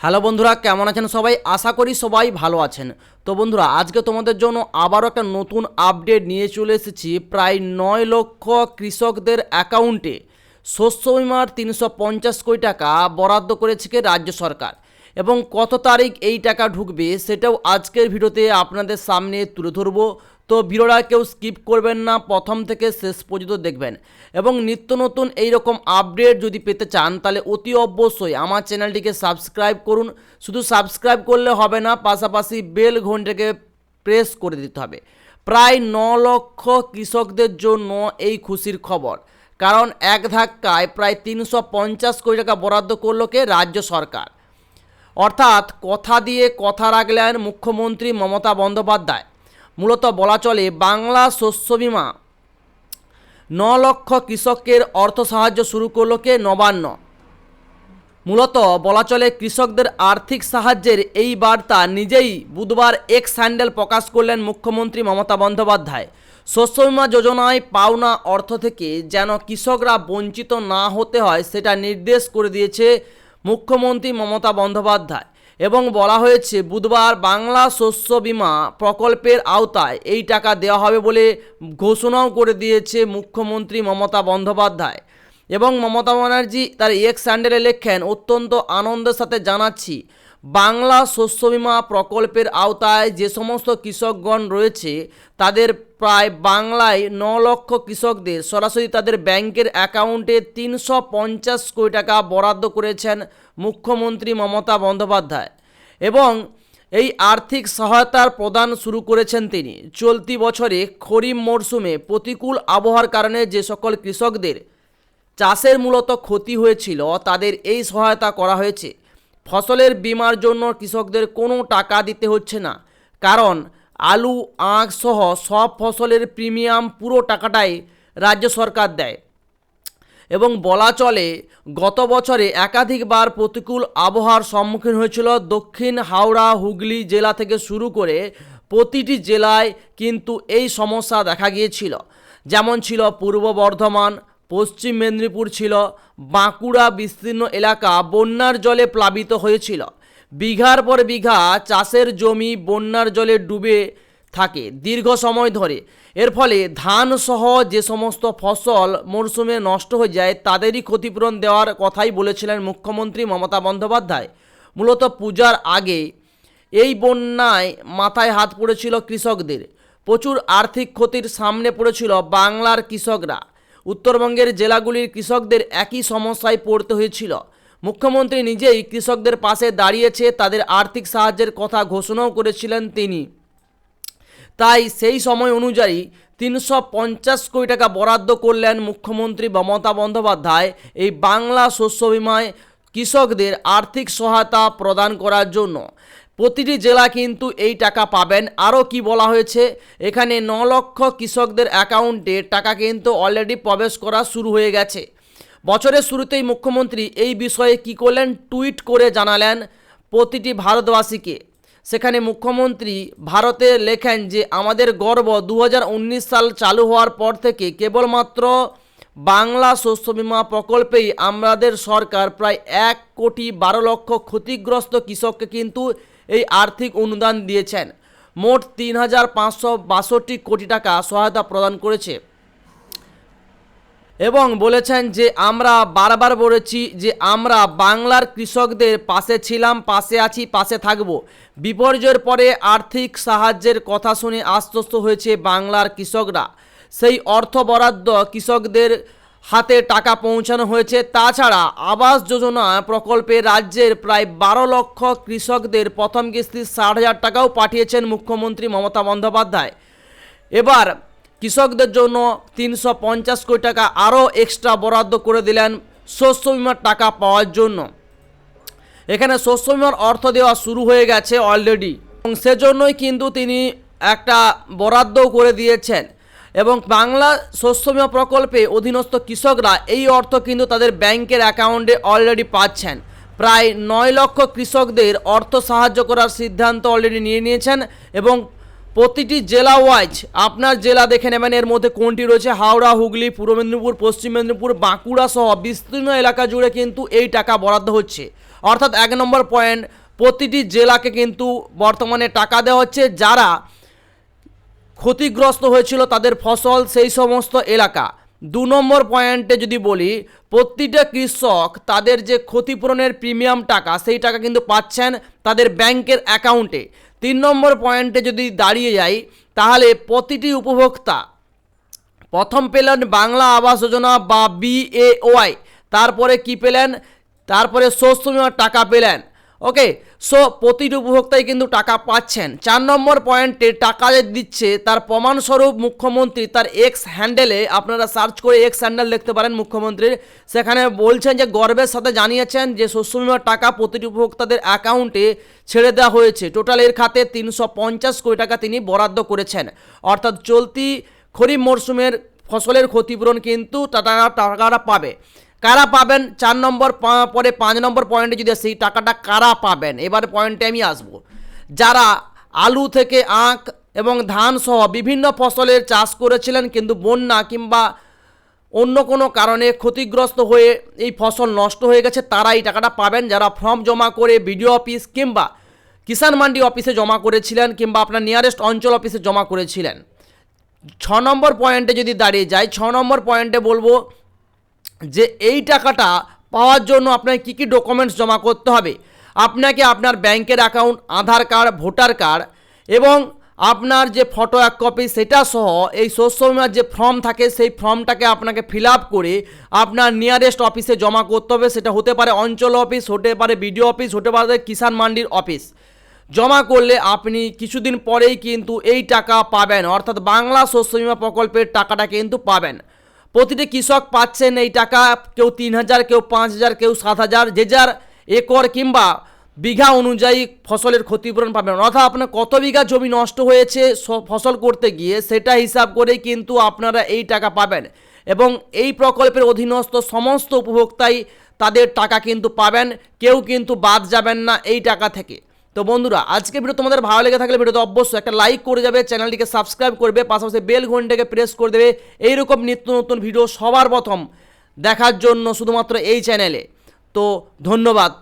Hello বন্ধুরা, কেমন আছেন সবাই? আশা করি সবাই ভালো আছেন। তো বন্ধুরা, আজকে তোমাদের জন্য আবারও একটা নতুন আপডেট নিয়ে চলে এসেছি প্রায় নয় লক্ষ কৃষকদের অ্যাকাউন্টে শস্য বিমার তিনশো পঞ্চাশ কোটি টাকা বরাদ্দ করেছে রাজ্য সরকার। এবং কত তারিখ এই টাকা ঢুকবে সেটাও আজকের ভিডিওতে আপনাদের সামনে তুলে ধরবো। তো ভিডিওটা কেউ স্কিপ করবেন না, প্রথম থেকে শেষ পর্যন্ত দেখবেন। এবং নিত্য নতুন এইরকম আপডেট যদি পেতে চান, তাহলে অতি অবশ্যই আমার চ্যানেলটিকে সাবস্ক্রাইব করুন। শুধু সাবস্ক্রাইব করলে হবে না, পাশাপাশি বেল ঘন্টাকে প্রেস করে দিতে হবে। প্রায় ন লক্ষ কৃষকদের জন্য এই খুশির খবর। কারণ এক ধাক্কায় প্রায় তিনশো পঞ্চাশ কোটি টাকা বরাদ্দ করল কে? রাজ্য সরকার। অর্থাৎ কথা দিয়ে কথা রাখলেন মুখ্যমন্ত্রী মমতা বন্দ্যোপাধ্যায়। মূলত বলা চলে বাংলা শস্য বিমা। ন লক্ষ কৃষকের অর্থ সাহায্য শুরু করল কে? নবান্ন। মূলত বলা চলে কৃষকদের আর্থিক সাহায্যের এই বার্তা নিজেই বুধবার এক্স স্যান্ডেল প্রকাশ করলেন মুখ্যমন্ত্রী মমতা বন্দ্যোপাধ্যায়। শস্য বিমা যোজনায় পাওনা অর্থ থেকে যেন কৃষকরা বঞ্চিত না হতে হয়, সেটা নির্দেশ করে দিয়েছে মুখ্যমন্ত্রী মমতা বন্দ্যোপাধ্যায়। এবং বলা হয়েছে, বুধবার বাংলা শস্য বিমা প্রকল্পের আওতায় এই টাকা দেওয়া হবে বলে ঘোষণাও করে দিয়েছে মুখ্যমন্ত্রী মমতা বন্দ্যোপাধ্যায়। এবং মমতা ব্যানার্জি তার এক্স স্যান্ডেলে লেখেন, অত্যন্ত আনন্দের সাথে জানাচ্ছি বাংলা শস্য বিমা প্রকল্পের আওতায় যে সমস্ত কৃষকগণ রয়েছে, তাদের প্রায় বাংলায় ন লক্ষ কৃষকদের সরাসরি তাদের ব্যাংকের অ্যাকাউন্টে তিনশো পঞ্চাশ কোটি টাকা বরাদ্দ করেছেন মুখ্যমন্ত্রী মমতা বন্দ্যোপাধ্যায়। এবং এই আর্থিক সহায়তার প্রদান শুরু করেছেন তিনি। চলতি বছরে খরিফ মরশুমে প্রতিকূল আবহাওয়ার কারণে যে সকল কৃষকদের চাষের মূলত ক্ষতি হয়েছিল, তাদের এই সহায়তা করা হয়েছে। ফসলের বিমার জন্য কৃষকদের কোনো টাকা দিতে হচ্ছে না। কারণ আলু, আখ সহ সব ফসলের প্রিমিয়াম পুরো টাকাটাই রাজ্য সরকার দেয়। এবং বলা চলে, গত বছরে একাধিকবার প্রতিকূল আবহাওয়ার সম্মুখীন হয়েছিল দক্ষিণ হাওড়া, হুগলি জেলা থেকে শুরু করে প্রতিটি জেলায় কিন্তু এই সমস্যা দেখা গিয়েছিল। যেমন ছিল পূর্ব বর্ধমান পশ্চিম মেদিনীপুর ছিল। বাঁকুড়া বিস্তীর্ণ এলাকা বন্যার জলে প্লাবিত হয়েছিল। বিঘার পর বিঘা চাষের জমি বন্যার জলে ডুবে থাকে দীর্ঘ সময় ধরে। এর ফলে ধান সহ যে সমস্ত ফসল মরশুমে নষ্ট হয়ে যায়, তাদেরই ক্ষতিপূরণ দেওয়ার কথাই বলেছিলেন মুখ্যমন্ত্রী মমতা বন্দ্যোপাধ্যায়। মূলত পূজার আগে এই বন্যায় মাথায় হাত পড়েছিল কৃষকদের। প্রচুর আর্থিক ক্ষতির সামনে পড়েছিল বাংলার কৃষকরা। উত্তরবঙ্গের জেলাগুলির কৃষকদের একই সমস্যায় পড়তে হয়েছিল। মুখ্যমন্ত্রী নিজেই কৃষকদের পাশে দাঁড়িয়েছে, তাদের আর্থিক সাহায্যের কথা ঘোষণাও করেছিলেন তিনি। তাই সেই সময় অনুযায়ী তিনশো পঞ্চাশ কোটি টাকা বরাদ্দ করলেন মুখ্যমন্ত্রী মমতা বন্দ্যোপাধ্যায় এই বাংলা শস্য বিমায় কৃষকদের আর্থিক সহায়তা প্রদান করার জন্য। প্রতিটি জেলা কিন্তু এই টাকা পাবেন। আরও কি বলা হয়েছে? এখানে ন লক্ষ কৃষকদের অ্যাকাউন্টে টাকা কিন্তু অলরেডি প্রবেশ করা শুরু হয়ে গেছে। বছরের শুরুতেই মুখ্যমন্ত্রী এই বিষয়ে কি করলেন? টুইট করে জানালেন প্রতিটি ভারতবাসীকে। সেখানে মুখ্যমন্ত্রী ভারতে লেখেন যে, আমাদের গর্ব দু হাজার উনিশ সাল চালু হওয়ার পর থেকে কেবলমাত্র বাংলা শস্য বিমা প্রকল্পেই আমাদের সরকার প্রায় এক কোটি বারো লক্ষ ক্ষতিগ্রস্ত কৃষককে কিন্তু এই আর্থিক অনুদান দিয়েছেন। মোট তিন হাজার পাঁচশো বাষট্টি কোটি টাকা সহায়তা প্রদান করেছে। এবং বলেছেন যে, আমরা বারবার বলেছি যে, আমরা বাংলার কৃষকদের পাশে ছিলাম, পাশে আছি, পাশে থাকব। বিপর্যয়ের পরে আর্থিক সাহায্যের কথা শুনে আশ্বস্ত হয়েছে বাংলার কৃষকরা। সেই অর্থ বরাদ্দ কৃষকদের হাতে টাকা পৌঁছানো হয়েছে। তাছাড়া আবাস যোজনা প্রকল্পে রাজ্যের প্রায় বারো লক্ষ কৃষকদের প্রথম কিস্তির ষাট হাজার টাকাও পাঠিয়েছেন মুখ্যমন্ত্রী মমতা বন্দ্যোপাধ্যায়। এবার কৃষকদের জন্য তিনশো পঞ্চাশ কোটি টাকা আরও এক্সট্রা বরাদ্দ করে দিলেন শস্য বিমার টাকা পাওয়ার জন্য। এখানে শস্য বিমার অর্থ দেওয়া শুরু হয়ে গেছে অলরেডি এবং সেজন্যই কিন্তু তিনি একটা বরাদ্দও করে দিয়েছেন। এবং বাংলা শস্য বিমা প্রকল্পে অধীনস্থ কৃষকরা এই অর্থ কিন্তু তাদের ব্যাংকের অ্যাকাউন্টে অলরেডি পাচ্ছেন। প্রায় নয় লক্ষ কৃষকদের অর্থ সাহায্য করার সিদ্ধান্ত অলরেডি নিয়ে নিয়েছেন এবং প্রতিটি জেলা ওয়াইজ আপনার জেলা দেখে নেবেন, এর মধ্যে কোনটি রয়েছে? হাওড়া, হুগলি, পূর্ব মেদিনীপুর, পশ্চিম মেদিনীপুর, বাঁকুড়া সহ বিস্তীর্ণ এলাকা জুড়ে কিন্তু এই টাকা বরাদ্দ হচ্ছে। অর্থাৎ এক নম্বর পয়েন্ট প্রতিটি জেলাকে কিন্তু বর্তমানে টাকা দেওয়া হচ্ছে। যারা ক্ষতিগ্রস্ত হয়েছিল তাদের ফসল সেই সমস্ত এলাকা। দু নম্বর পয়েন্টে যদি বলি, প্রতিটা কৃষক তাদের যে ক্ষতিপূরণের প্রিমিয়াম টাকা, সেই টাকা কিন্তু পাচ্ছেন তাদের ব্যাংকের অ্যাকাউন্টে। তিন নম্বর পয়েন্টে যদি দাঁড়িয়ে যাই, তাহলে প্রতিটি উপভোক্তা, প্রথম পেলেন বাংলা আবাস যোজনা বা বিএওয়াই, তারপরে কি পেলেন? তারপরে শস্য বিমার টাকা পেলেন। ওকে সো প্রতিটি উপভোক্তাই কিন্তু টাকা পাচ্ছেন। চার নম্বর পয়েন্টে টাকা যে দিচ্ছে, তার প্রমাণস্বরূপ মুখ্যমন্ত্রী তার এক্স হ্যান্ডেলে আপনারা সার্চ করে এক্স হ্যান্ডেল দেখতে পারেন মুখ্যমন্ত্রীর। সেখানে বলছেন যে, গর্বের সাথে জানিয়েছেন যে, শস্য বিমার টাকা প্রতিটি উপভোক্তাদের অ্যাকাউন্টে ছেড়ে দেওয়া হয়েছে। টোটাল এর খাতে তিনশো পঞ্চাশ কোটি টাকা তিনি বরাদ্দ করেছেন। অর্থাৎ চলতি খরিফ মরশুমের ফসলের ক্ষতিপূরণ কিন্তু টাকা টাকাটা পাবে। কারা পাবেন? চার নম্বর পরে পাঁচ নম্বর পয়েন্টে যদি আসি টাকাটা কারা পাবেন? এবার পয়েন্টে আমি আসব। যারা আলু থেকে আখ এবং ধান সহ বিভিন্ন ফসলের চাষ করেছিলেন কিন্তু বন্যা কিংবা অন্য কোনো কারণে ক্ষতিগ্রস্ত হয়ে এই ফসল নষ্ট হয়ে গেছে, তারা এই টাকাটা পাবেন। যারা ফর্ম জমা করে বিডিও অফিস কিংবা কিষাণ মান্ডি অফিসে জমা করেছিলেন কিংবা আপনার নিয়ারেস্ট অঞ্চল অফিসে জমা করেছিলেন। ছ নম্বর পয়েন্টে যদি দাঁড়িয়ে যাই, ছ নম্বর পয়েন্টে বলব যে এই টাকাটা পাওয়ার জন্য আপনাকে কী কী ডকুমেন্টস জমা করতে হবে? আপনাকে আপনার ব্যাংকের account Aadhaar card, voter card এবং আপনার যে ফটো এক কপি সেটা সহ এই শস্য বিমার যে ফর্ম থাকে, সেই ফর্মটাকে আপনাকে ফিল আপ করে আপনার নিয়ারেস্ট অফিসে জমা করতে হবে। সেটা হতে পারে অঞ্চল অফিস হতে পারে বিডিও অফিস হতে পারে কিষাণ মান্ডির অফিস জমা করলে আপনি কিছুদিন পরেই কিন্তু এই টাকা পাবেন, অর্থাৎ বাংলা শস্য বিমা প্রকল্পের টাকাটা কিন্তু পাবেন। প্রতিটি কৃষক পাচ্ছেন এই টাকা, কেউ তিন হাজার, কেউ পাঁচ হাজার, কেউ সাত হাজার, যে যার একর কিংবা বিঘা অনুযায়ী ফসলের ক্ষতিপূরণ পাবেন। অর্থাৎ আপনার কত বিঘা জমি নষ্ট হয়েছে ফসল করতে গিয়ে সেটা হিসাব করেই কিন্তু আপনারা এই টাকা পাবেন। এবং এই প্রকল্পের অধীনস্থ সমস্ত উপভোক্তাই তাদের টাকা কিন্তু পাবেন, কেউ কিন্তু বাদ যাবেন না এই টাকা থেকে। তো বন্ধুরা, আজকে ভিডিও তোমাদের ভালো লেগে থাকলে ভিডিওতে অবশ্যই একটা লাইক করে যাবে চ্যানেলটিকে সাবস্ক্রাইব করবে, পাশাপাশি বেল ঘন্টাকে প্রেস করে দেবে। এইরকম নিত্য নতুন ভিডিও সবার প্রথম দেখার জন্য শুধুমাত্র এই চ্যানেলে তো ধন্যবাদ।